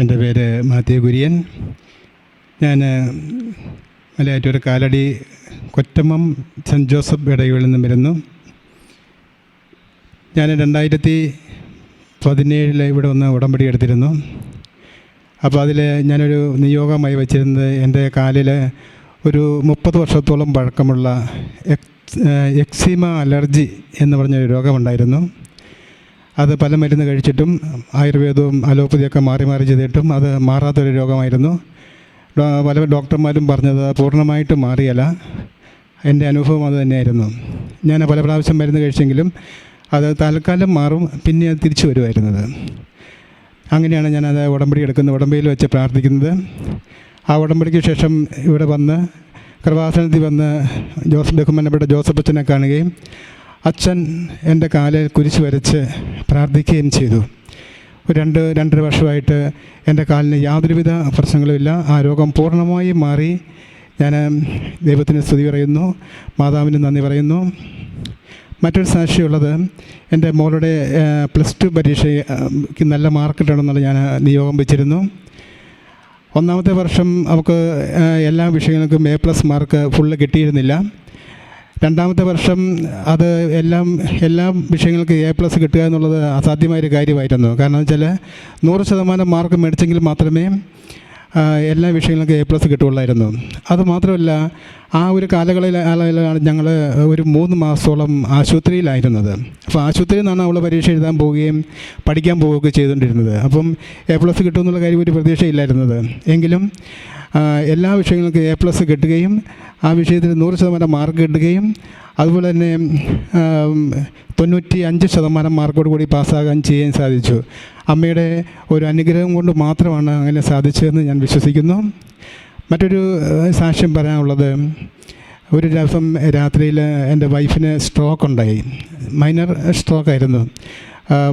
എന്റെ പേര് മാത്യു കുര്യൻ. ഞാൻ മലയാറ്റൂർ കാലടി കൊറ്റമ്മം സെന്റ് ജോസഫ് ഇടയിൽ നിന്നും വരുന്നു. ഞാൻ രണ്ടായിരത്തി പതിനേഴിൽ ഇവിടെ ഒന്ന് ഉടമ്പടി എടുത്തിരുന്നു. അപ്പോൾ അതിൽ ഞാനൊരു നിയോഗമായി വച്ചിരുന്നത് എന്റെ കാലിൽ ഒരു മുപ്പത് വർഷത്തോളം പഴക്കമുള്ള എക്സിമ അലർജി എന്ന് പറഞ്ഞൊരു രോഗമുണ്ടായിരുന്നു. അത് പല മരുന്ന് കഴിച്ചിട്ടും ആയുർവേദവും അലോപ്പതിയൊക്കെ മാറി മാറി ചെയ്തിട്ടും അത് മാറാത്തൊരു രോഗമായിരുന്നു. പല ഡോക്ടർമാരും പറഞ്ഞത് പൂർണമായിട്ട് മാറിയല്ല. എന്റെ അനുഭവം അത് തന്നെയായിരുന്നു. ഞാൻ പല പ്രാവശ്യം മരുന്ന് കഴിച്ചെങ്കിലും അത് തൽക്കാലം മാറും പിന്നെ അത് തിരിച്ചു വരുമായിരുന്നത് അങ്ങനെയാണ് ഞാൻ ഞാനത് ഉടമ്പടി എടുക്കുന്നത് ഉടമ്പടിയിൽ വെച്ച് പ്രാർത്ഥിക്കുന്നത്. ആ ഉടമ്പടിക്ക് ശേഷം ഇവിടെ വന്ന് കൃപാസനത്തിൽ വന്ന് ജോസഫ് ബഹുമാനപ്പെട്ട ജോസഫ് അച്ഛനെ കാണുകയും അച്ഛൻ എന്റെ കാലിൽ കുരിശ് വരച്ച് പ്രാർത്ഥിക്കുകയും ചെയ്തു. ഒരു രണ്ട് രണ്ടര വർഷമായിട്ട് എന്റെ കാലിന് യാതൊരുവിധ പ്രശ്നങ്ങളുമില്ല. ആ രോഗം പൂർണമായും മാറി. ഞാൻ ദൈവത്തിന് സ്തുതി പറയുന്നു. മാതാവിന് നന്ദി പറയുന്നു. മറ്റൊരു സാക്ഷിയുള്ളത് എന്റെ മോളുടെ പ്ലസ് ടു പരീക്ഷയ്ക്ക് നല്ല മാർക്ക് കിട്ടണമെന്നുള്ള ഞാൻ നിയോഗം വെച്ചിരുന്നു. ഒന്നാമത്തെ വർഷം അവൾക്ക് എല്ലാ വിഷയങ്ങൾക്കും എ പ്ലസ് മാർക്ക് ഫുള്ള് കിട്ടിയിരുന്നില്ല. രണ്ടാമത്തെ വർഷം അത് എല്ലാം എല്ലാ വിഷയങ്ങൾക്ക് എ പ്ലസ് കിട്ടുക എന്നുള്ളത് അസാധ്യമായൊരു കാര്യമായിരുന്നു. കാരണം വെച്ചാൽ നൂറ് ശതമാനം മാർക്ക് മേടിച്ചെങ്കിൽ മാത്രമേ എല്ലാ വിഷയങ്ങൾക്കും എ പ്ലസ് കിട്ടുകയുള്ളായിരുന്നു. അതുമാത്രമല്ല ആ ഒരു കാലങ്ങളിലാണ് ഞങ്ങൾ ഒരു മൂന്ന് മാസത്തോളം ആശുപത്രിയിലായിരുന്നത്. അപ്പോൾ ആശുപത്രിയിൽ നിന്നാണ് അവൾ പരീക്ഷ എഴുതാൻ പോവുകയും പഠിക്കാൻ പോവുകയൊക്കെ ചെയ്തുകൊണ്ടിരുന്നത്. അപ്പം എ പ്ലസ് കിട്ടുമെന്നുള്ള കാര്യം ഒരു പ്രതീക്ഷയില്ലായിരുന്നത്. എങ്കിലും എല്ലാ വിഷയങ്ങൾക്കും എ പ്ലസ് കിട്ടുകയും ആ വിഷയത്തിൽ നൂറ് ശതമാനം മാർക്ക് കിട്ടുകയും അതുപോലെ തന്നെ തൊണ്ണൂറ്റി അഞ്ച് ശതമാനം മാർക്കോട് കൂടി പാസ്സാകാൻ ചെയ്യാൻ സാധിച്ചു. അമ്മയുടെ ഒരു അനുഗ്രഹം കൊണ്ട് മാത്രമാണ് അങ്ങനെ സാധിച്ചതെന്ന് ഞാൻ വിശ്വസിക്കുന്നു. മറ്റൊരു സാക്ഷ്യം പറയാനുള്ളത് ഒരു ദിവസം രാത്രിയിൽ എന്റെ വൈഫിന് സ്ട്രോക്ക് ഉണ്ടായി. മൈനർ സ്ട്രോക്ക് ആയിരുന്നു.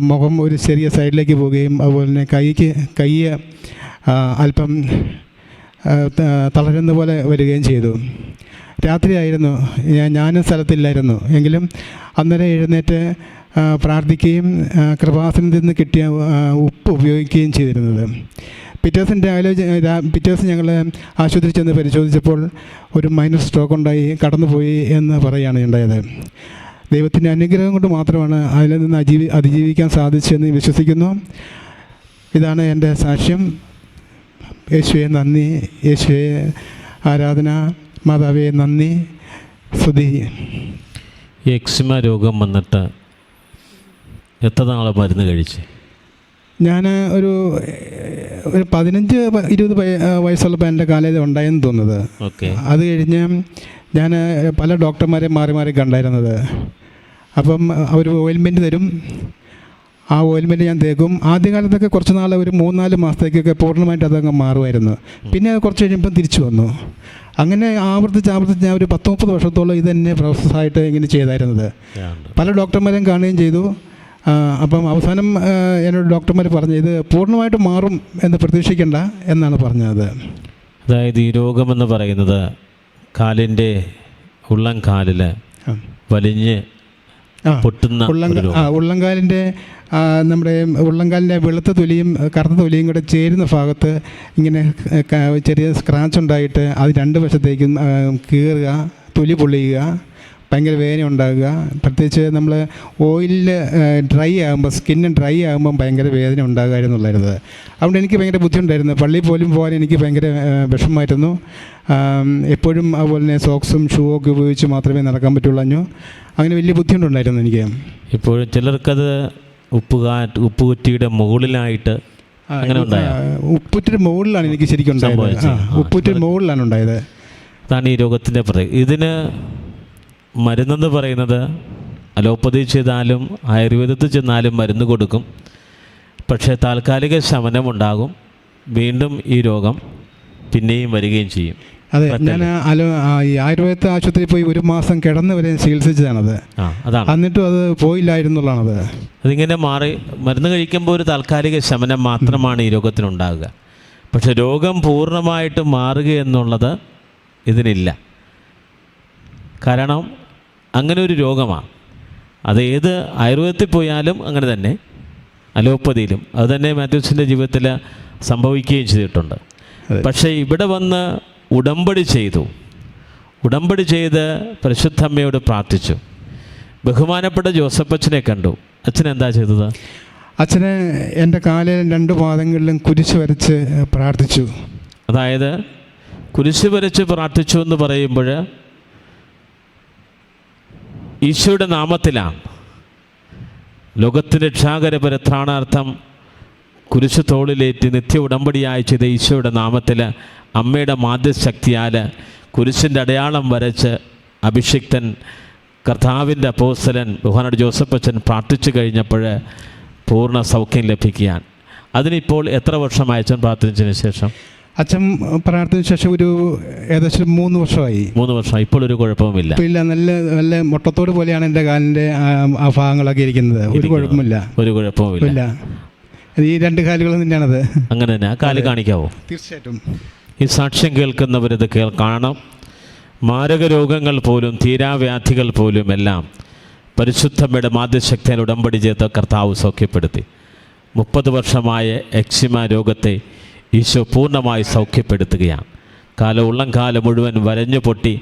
മുഖം ഒരു ചെറിയ സൈഡിലേക്ക് പോവുകയും അതുപോലെ തന്നെ കൈക്ക് കൈ അല്പം തളരുന്ന പോലെ വരികയും ചെയ്തു. രാത്രിയായിരുന്നു. ഞാനും സ്ഥലത്തില്ലായിരുന്നു. എങ്കിലും അന്നേരം എഴുന്നേറ്റ് പ്രാർത്ഥിക്കുകയും കൃപാസനത്തിൽ നിന്ന് കിട്ടിയ ഉപ്പ് ഉപയോഗിക്കുകയും ചെയ്തിരുന്നത്. പിറ്റേ ദിവസം രാവിലെ പിറ്റേ ദിവസം ഞങ്ങൾ ആശുപത്രി ചെന്ന് പരിശോധിച്ചപ്പോൾ ഒരു മൈനർ സ്ട്രോക്ക് ഉണ്ടായി കടന്നുപോയി എന്ന് പറയുകയാണ് ഉണ്ടായത്. ദൈവത്തിന്റെ അനുഗ്രഹം കൊണ്ട് മാത്രമാണ് അതിൽ നിന്ന് അജീവി അതിജീവിക്കാൻ സാധിച്ചതെന്ന് വിശ്വസിക്കുന്നു. ഇതാണ് എന്റെ സാക്ഷ്യം. യേശുവെ നന്ദി. യേശുവെ ആരാധന മാതാവേ നന്ദി. സ്തുതി. എക്സിമ രോഗം വന്നിട്ട് എത്ര നാളെ മരുന്ന് കഴിച്ച്? ഞാൻ ഒരു ഒരു പതിനഞ്ച് ഇരുപത് വയ- വയസ്സുള്ളപ്പോൾ എന്റെ കാലയിൽ ഉണ്ടായെന്ന് തോന്നുന്നത്. ഓക്കെ. അത് കഴിഞ്ഞ് ഞാൻ പല ഡോക്ടർമാരെ മാറി മാറി കണ്ടായിരുന്നത്. അപ്പം അവർ ഓയിൽമെന്റ് തരും. ആ ഓയിൽമെന്റ് ഞാൻ തേക്കും. ആദ്യകാലത്തൊക്കെ കുറച്ച് നാൾ ഒരു മൂന്നാൽ മാസത്തേക്കൊക്കെ പൂർണമായിട്ട് അതങ്ങ് മാറുമായിരുന്നു. പിന്നെ അത് കുറച്ച് കഴിയുമ്പം തിരിച്ചു വന്നു. അങ്ങനെ ആവർത്തിച്ച് ആവർത്തിച്ച് ഞാൻ ഒരു പത്ത് മുപ്പത് വർഷത്തോളം ഇത് തന്നെ പ്രോസസ്സായിട്ട് ഇങ്ങനെ ചെയ്തായിരുന്നത്. പല ഡോക്ടർമാരെയും കാണുകയും ചെയ്തു. അപ്പം അവസാനം എന്നോട് ഡോക്ടർമാർ പറഞ്ഞു ഇത് പൂർണമായിട്ട് മാറും എന്ന് പ്രതീക്ഷിക്കണ്ട എന്നാണ് പറഞ്ഞത്. അതായത് ഈ രോഗമെന്ന് പറയുന്നത് കാലിന്റെ ഉള്ളം കാലിൽ. വലിഞ്ഞ് പൊട്ടുന്ന ഉള്ളംകാലിന്റെ നമ്മുടെ ഉള്ളംകാലിന്റെ വെളുത്ത തൊലിയും കറുത്ത തൊലിയും കൂടെ ചേരുന്ന ഭാഗത്ത് ഇങ്ങനെ ചെറിയ സ്ക്രാച്ച് ഉണ്ടായിട്ട് അത് രണ്ട് വശത്തേക്കും കീറുക തൊലി പൊള്ളിയുക ഭയങ്കര വേദന ഉണ്ടാകുക. പ്രത്യേകിച്ച് നമ്മൾ ഓയിലിൽ ഡ്രൈ ആകുമ്പോൾ സ്കിന്ന് ഡ്രൈ ആകുമ്പം ഭയങ്കര വേദന ഉണ്ടാകുമായിരുന്നുള്ളായിരുന്നത് അതുകൊണ്ട് എനിക്ക് ഭയങ്കര ബുദ്ധിമുട്ടായിരുന്നു. പള്ളി പോലും പോകാൻ എനിക്ക് ഭയങ്കര വിഷമമായിരുന്നു. എപ്പോഴും അതുപോലെ തന്നെ സോക്സും ഷൂ ഒക്കെ ഉപയോഗിച്ച് മാത്രമേ നടക്കാൻ പറ്റുള്ളൂ അങ്ങനെ വലിയ ബുദ്ധിമുട്ടുണ്ടായിരുന്നു എനിക്ക്. ഇപ്പോഴും ചിലർക്കത് ഉപ്പ് ഉപ്പുകുറ്റിയുടെ മുകളിലായിട്ട് അങ്ങനെ ഉപ്പുറ്റിന് മുകളിലാണ് എനിക്ക് ശരിക്കും ഉണ്ടായത്. ഉപ്പുറ്റിന് മുകളിലാണ് ഉണ്ടായത്. അതാണ് ഈ രോഗത്തിന്റെ പ്രത്യേകത. ഇതിന് മരുന്നെന്ന് പറയുന്നത് അലോപ്പതി ചെയ്താലും ആയുർവേദത്തിൽ ചെന്നാലും മരുന്ന് കൊടുക്കും. പക്ഷേ താൽക്കാലിക ശമനമുണ്ടാകും. വീണ്ടും ഈ രോഗം പിന്നെയും വരികയും ചെയ്യും. അതെ ഞാൻ അലോ ഈ ആയുർവേദ ആശുപത്രിയിൽ പോയി ഒരു മാസം കിടന്ന് വരെ ചികിത്സിച്ചതാണത്. അതാണ്. എന്നിട്ടും അത് പോയില്ലായിരുന്നുള്ളതാണത്. അതിങ്ങനെ മാറി മരുന്ന് കഴിക്കുമ്പോൾ ഒരു താൽക്കാലിക ശമനം മാത്രമാണ് ഈ രോഗത്തിനുണ്ടാകുക. പക്ഷെ രോഗം പൂർണമായിട്ട് മാറുക എന്നുള്ളത് ഇതിനില്ല. കാരണം അങ്ങനെ ഒരു രോഗമാണ് അത് ഏത് ആയുർവേദത്തിൽ പോയാലും അങ്ങനെ തന്നെ അലോപ്പതിയിലും. അത് തന്നെ മാത്യൂസിന്റെ ജീവിതത്തിൽ സംഭവിക്കുകയും ചെയ്തിട്ടുണ്ട്. പക്ഷേ ഇവിടെ വന്ന് ഉടമ്പടി ചെയ്തു. ഉടമ്പടി ചെയ്ത് പരിശുദ്ധമ്മയോട് പ്രാർത്ഥിച്ചു. ബഹുമാനപ്പെട്ട ജോസഫച്ചനെ കണ്ടു. അച്ഛൻ എന്താ ചെയ്തത്? അച്ഛന് എന്റെ കാലിൽ രണ്ട് പാദങ്ങളിലും കുരിശ് വരച്ച് പ്രാർത്ഥിച്ചു. അതായത് കുരിശ് വരച്ച് പ്രാർത്ഥിച്ചു എന്ന് പറയുമ്പോൾ ഈശോയുടെ നാമത്തിലാണ്. ലോകത്തിന്റെ രക്ഷാകരപരത്രാണാർത്ഥം കുരിശു തോളിലേറ്റ് നിത്യ ഉടമ്പടിയായി ചെയ്ത ഈശോയുടെ നാമത്തിൽ അമ്മയുടെ മാധ്യശക്തിയാൽ കുരിശിന്റെ അടയാളം വരച്ച് അഭിഷിക്തൻ കർത്താവിന്റെ അപ്പോസ്തലൻ ബഹുമാനോട് ജോസഫ് അച്ഛൻ പ്രാർത്ഥിച്ചു കഴിഞ്ഞപ്പോൾ പൂർണ സൗഖ്യം ലഭിക്കുകയാണ്. അതിനിപ്പോൾ എത്ര വർഷമായി അച്ഛൻ പ്രാർത്ഥിച്ചതിന് ശേഷം? അച്ഛൻ പ്രാർത്ഥന ശേഷം ഒരു ഏകദേശം മൂന്ന് വർഷമായി. മൂന്ന് വർഷം ഇപ്പോൾ ഒരു കുഴപ്പമില്ല ഇല്ല നല്ല നല്ല മുട്ടത്തോട് പോലെയാണ് എന്റെ കാലിന്റെ ആ ഭാഗങ്ങളൊക്കെ ഇരിക്കുന്നത്. ഒരു. കുഴപ്പമില്ല ഒരു കുഴപ്പമില്ല ഈ രണ്ട് കാലുകളും തന്നെയാണത് അങ്ങനെ തന്നെ. ആ കാൽ കാണിക്കാവോ? തീർച്ചയായിട്ടും. ഈ സാക്ഷ്യം കേൾക്കുന്നവരിത് കേൾ കാണണം. മാരക രോഗങ്ങൾ പോലും തീരാവ്യാധികൾ പോലും എല്ലാം പരിശുദ്ധമ്മയുടെ മാധ്യശക്തിയിൽ ഉടമ്പടി ചെയ്ത കർത്താവ് സൗഖ്യപ്പെടുത്തി. മുപ്പത് വർഷമായ എക്സിമ രോഗത്തെ ഈശോ പൂർണമായി സൗഖ്യപ്പെടുത്തുകയാണ്. കാല ഉള്ളം കാലം മുഴുവൻ വരഞ്ഞു പൊട്ടി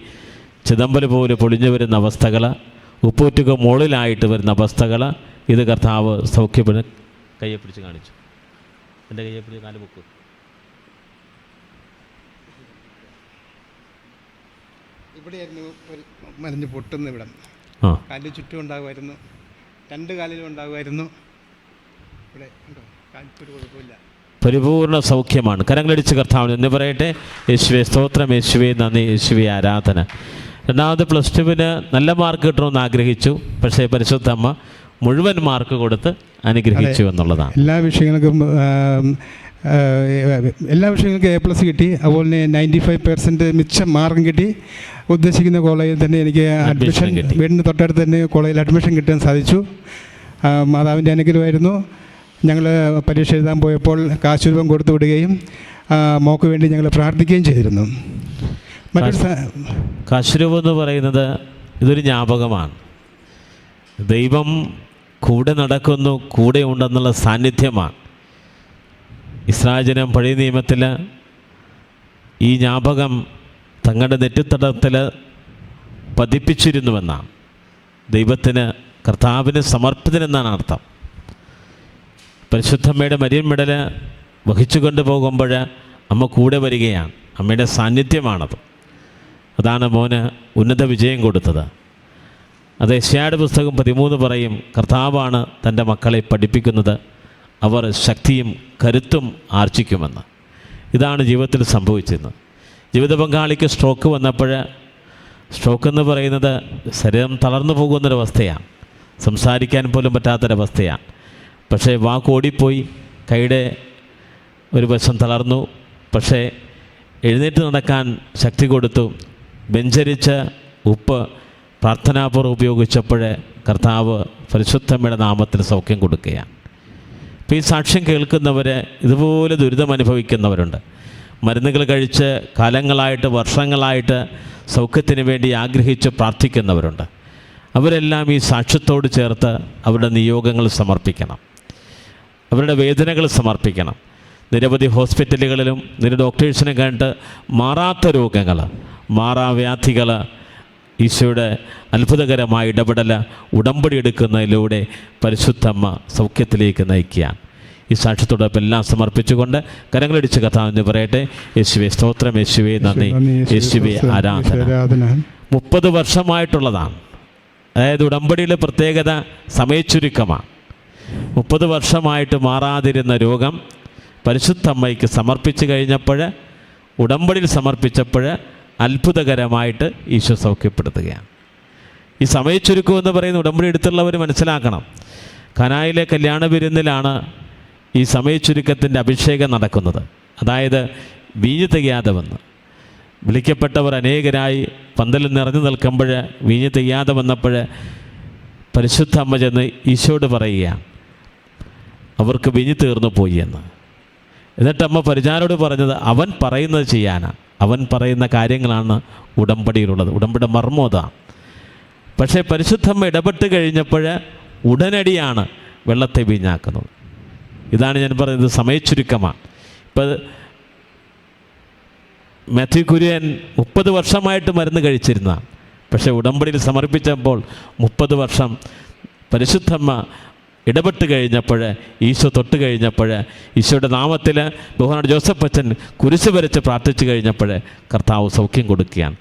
ചിദംബരം പോലെ പൊളിഞ്ഞു വരുന്ന അവസ്ഥകൾ ഉപ്പൂറ്റുക മുകളിലായിട്ട് വരുന്ന അവസ്ഥകൾ ഇത് കർത്താവ് സൗഖ്യപ്പെട കയ്യെ പിടിച്ച് കാണിച്ചു. എന്റെ കയ്യെ പിടിച്ച് കാൽ ബുക്ക് ഇവിടെയായിരുന്നു ഒരു മറിഞ്ഞ് പൊട്ടുന്ന ഇവിടെ. ആ. കാലിൽ ചുറ്റും ഉണ്ടാകുമായിരുന്നു. രണ്ട് കാലിലും ഉണ്ടാകുമായിരുന്നു. ഇവിടെ ഉണ്ടോ? കാലിക്കൊരു കുഴപ്പമില്ല. പരിപൂർണ സൗഖ്യമാണ്. കരങ്ങളടിച്ച് കർത്താവ് എന്ന് പറയട്ടെ. യേശുവെ സ്തോത്രം യേശുവെ നന്ദി യേശുവെ ആരാധന. രണ്ടാമത് പ്ലസ് ടുവിന് നല്ല മാർക്ക് കിട്ടണമെന്ന് ആഗ്രഹിച്ചു. പക്ഷേ പരിശുദ്ധ അമ്മ മുഴുവൻ മാർക്ക് കൊടുത്ത് അനുഗ്രഹിച്ചു എന്നുള്ളതാണ്. എല്ലാ വിഷയങ്ങൾക്കും എല്ലാ വിഷയങ്ങൾക്കും എ പ്ലസ് കിട്ടി. അതുപോലെ തന്നെ നയന്റി ഫൈവ് പെർസെന്റ് മിച്ചം മാർക്കും കിട്ടി. ഉദ്ദേശിക്കുന്ന കോളേജിൽ തന്നെ എനിക്ക് അഡ്മിഷൻ. വീടിന് തൊട്ടടുത്ത് തന്നെ കോളേജിൽ അഡ്മിഷൻ കിട്ടാൻ സാധിച്ചു. മാതാവിന്റെ അനുഗ്രഹമായിരുന്നു. ഞങ്ങൾ പരീക്ഷ എഴുതാൻ പോയപ്പോൾ കാശ് രൂപം കൊടുത്തു വിടുകയും മോക്ക് വേണ്ടി ഞങ്ങൾ പ്രാർത്ഥിക്കുകയും ചെയ്തിരുന്നു. കാശുരൂപം എന്ന് പറയുന്നത് ഇതൊരു ജ്ഞാപകമാണ്. ദൈവം കൂടെ നടക്കുന്നു കൂടെ ഉണ്ടെന്നുള്ള സാന്നിധ്യമാണ്. ഇസ്രാജനം പഴയ നിയമത്തിൽ ഈ ജ്ഞാപകം തങ്ങളുടെ നെറ്റിത്തടത്തിൽ പതിപ്പിച്ചിരുന്നുവെന്നാണ്. ദൈവത്തിന് കർത്താവിന് സമർപ്പിതനെന്നാണ് അർത്ഥം. പരിശുദ്ധമ്മയുടെ മരിയൻ മെഡൽ വഹിച്ചു കൊണ്ടുപോകുമ്പോൾ അമ്മ കൂടെ വരികയാണ്. അമ്മയുടെ സാന്നിധ്യമാണത്. അതാണ് മോന് ഉന്നത വിജയം കൊടുത്തത്. അത് ഏഷ്യാട് പുസ്തകം പതിമൂന്ന് പറയും കർത്താവാണ് തന്റെ മക്കളെ പഠിപ്പിക്കുന്നത്. അവർ ശക്തിയും കരുത്തും ആർജിക്കുമെന്ന്. ഇതാണ് ജീവിതത്തിൽ സംഭവിച്ചിരുന്നത് ജീവിത പങ്കാളിക്ക് സ്ട്രോക്ക് വന്നപ്പോൾ സ്ട്രോക്ക് എന്ന് പറയുന്നത് ശരീരം തളർന്നു പോകുന്നൊരവസ്ഥയാണ്. സംസാരിക്കാൻ പോലും പറ്റാത്തൊരവസ്ഥയാണ്. പക്ഷേ വാക്ക് ഓടിപ്പോയി. കൈയുടെ ഒരു വശം തളർന്നു. പക്ഷേ എഴുന്നേറ്റ് നടക്കാൻ ശക്തി കൊടുത്തു. വ്യഞ്ചരിച്ച ഉപ്പ് പ്രാർത്ഥനാപൂർവം ഉപയോഗിച്ചപ്പോൾ കർത്താവ് പരിശുദ്ധമ്മയുടെ നാമത്തിൽ സൗഖ്യം കൊടുക്കുകയാണ്. ഇപ്പോൾ ഈ സാക്ഷ്യം കേൾക്കുന്നവർ ഇതുപോലെ ദുരിതം അനുഭവിക്കുന്നവരുണ്ട്. മരുന്നുകൾ കഴിച്ച് കാലങ്ങളായിട്ട് വർഷങ്ങളായിട്ട് സൗഖ്യത്തിന് വേണ്ടി ആഗ്രഹിച്ച് പ്രാർത്ഥിക്കുന്നവരുണ്ട്. അവരെല്ലാം ഈ സാക്ഷ്യത്തോട് ചേർത്ത് അവരുടെ നിയോഗങ്ങൾ സമർപ്പിക്കണം. അവരുടെ വേദനകൾ സമർപ്പിക്കണം. നിരവധി ഹോസ്പിറ്റലുകളിലും നിര ഡോക്ടേഴ്സിനെ കണ്ടിട്ട് മാറാത്ത രോഗങ്ങൾ മാറാവ്യാധികൾ ഈശോയുടെ അത്ഭുതകരമായ ഇടപെടൽ ഉടമ്പടി എടുക്കുന്നതിലൂടെ പരിശുദ്ധമ്മ സൗഖ്യത്തിലേക്ക് നയിക്കുകയാണ്. ഈ സാക്ഷ്യത്തോടൊപ്പം എല്ലാം സമർപ്പിച്ചുകൊണ്ട് കരങ്ങളടിച്ച് കഥാവെന്ന് എന്ന് പറയട്ടെ. യേശുവെ സ്തോത്രം യേശുവെ നന്ദി. യേശുവെ ആരാധന. ആരാധന. മുപ്പത് വർഷമായിട്ടുള്ളതാണ്. അതായത് ഉടമ്പടിയിലെ പ്രത്യേകത സമയച്ചുരുക്കമാണ്. മുപ്പത് വർഷമായിട്ട് മാറാതിരുന്ന രോഗം പരിശുദ്ധമ്മയ്ക്ക് സമർപ്പിച്ചു കഴിഞ്ഞപ്പോൾ ഉടമ്പടിയിൽ സമർപ്പിച്ചപ്പോൾ അത്ഭുതകരമായിട്ട് ഈശോ സൗഖ്യപ്പെടുത്തുകയാണ്. ഈ സമയച്ചുരുക്കം എന്ന് പറയുന്ന ഉടമ്പടി എടുത്തുള്ളവർ മനസ്സിലാക്കണം. കനായിലെ കല്യാണ വിരുന്നിലാണ് ഈ സമയച്ചുരുക്കത്തിന്റെ അഭിഷേകം നടക്കുന്നത്. അതായത് വീഞ്ഞ് തികയാതെ വന്ന് വിളിക്കപ്പെട്ടവർ അനേകരായി പന്തലിൽ നിറഞ്ഞു നിൽക്കുമ്പോൾ വീഞ്ഞ് തികയാതെ വന്നപ്പോൾ പരിശുദ്ധ അമ്മ ചെന്ന് ഈശോട് പറയുക അവർക്ക് വിഞ്ഞു തീർന്നു പോയി എന്ന്. എന്നിട്ട് അമ്മ പരിചാരോട് പറഞ്ഞത് അവൻ പറയുന്നത് ചെയ്യാനാണ് അവൻ പറയുന്ന കാര്യങ്ങളാണ് ഉടമ്പടിയിലുള്ളത്. ഉടമ്പടി മർമ്മം അതാണ് പക്ഷേ പരിശുദ്ധമ്മ ഇടപെട്ട് കഴിഞ്ഞപ്പോൾ ഉടനടിയാണ് വെള്ളത്തെ വീഞ്ഞാക്കുന്നത്. ഇതാണ് ഞാൻ പറയുന്നത് സമയച്ചുരുക്കമാണ്. ഇപ്പം മാത്യു കുര്യൻ മുപ്പത് വർഷമായിട്ട് മരുന്ന് കഴിച്ചിരുന്ന പക്ഷേ ഉടമ്പടിയിൽ സമർപ്പിച്ചപ്പോൾ മുപ്പത് വർഷം പരിശുദ്ധമ്മ ഇടപെട്ട് കഴിഞ്ഞപ്പോൾ ഈശോ തൊട്ട് കഴിഞ്ഞപ്പോൾ ഈശോയുടെ നാമത്തിൽ ബഹുമാന ജോസഫ് അച്ഛൻ കുരിശ് വരച്ച് പ്രാർത്ഥിച്ചു കഴിഞ്ഞപ്പോൾ കർത്താവ് സൗഖ്യം കൊടുക്കുകയാണ്.